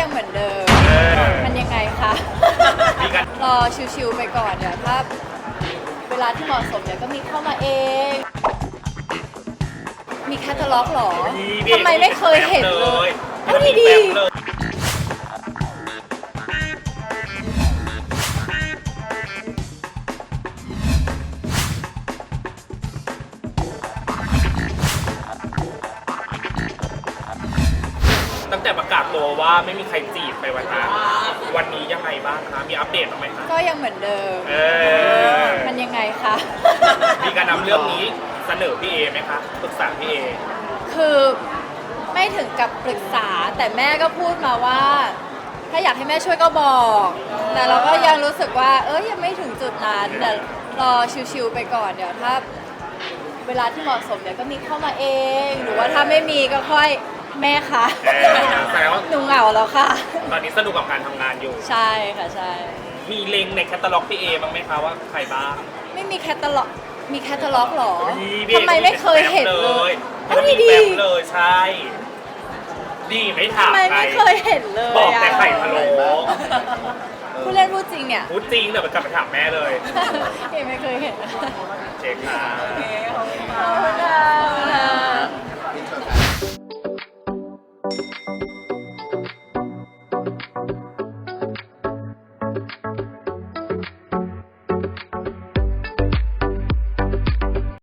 ยังเหมือนเดิมเออมันยังไงคะมีการรอชิวๆไปก่อนเดี๋ยวถ้าเวลาที่เหมาะสมเดี๋ยวก็มีเข้ามาเอง มีแคตตาล็อกเหรอทำไมไม่เคยเห็นเลยเอาดีแตั้งแต่ประกาศตัวว่าไม่มีใครจีบไปวันนั้นวันนี้ยังไงบ้างคะมีอัปเดตบ้างไหมคะๆก็ยังเหมือนเดิม เออมันยังไงคะ มีการนำเรื่องนี้เสนอพี่เอไหมคะปรึกษาพี่เอคือไม่ถึงกับปรึกษาแต่แม่ก็พูดมาว่า ถ้าอยากให้แม่ช่วยก็บอก แต่เราก็ยังรู้สึกว่า เอ้ยยังไม่ถึงจุดนั้นแต่รอชิวๆไปก่อนเดี๋ยวถ้าเวลาที่เหมาะสมเดี๋ยวก็มีเข้ามาเอง หรือว่าถ้าไม่มีก็ค่อย แม่คะเออแสดงว่า หนูเหงาแล้วค่ะ ตอนนี้สนุกกับการทำงานอยู่ ใช่ค่ะใช่ มีเลงในแคตตาล็อกพี่เอบ้างไหมคะว่าใครบ้าง ไม่มีแคตตาล็อก มีแคตตาล็อกเหรอพี่ทำไมไม่เคยเห็นเลยเอาเอาดีดีแบดีบเลยใช่ ดีไม่ถาทำมไมใครไม่เคยเห็นเลยบอกแต่ะไข่พะโล้พูดเล่นพูดจริงเนี่ย พูดจริงเดี๋ยวไปกลับไปถามแม่เลย เองไม่เคยเห็น เช็คค่ะ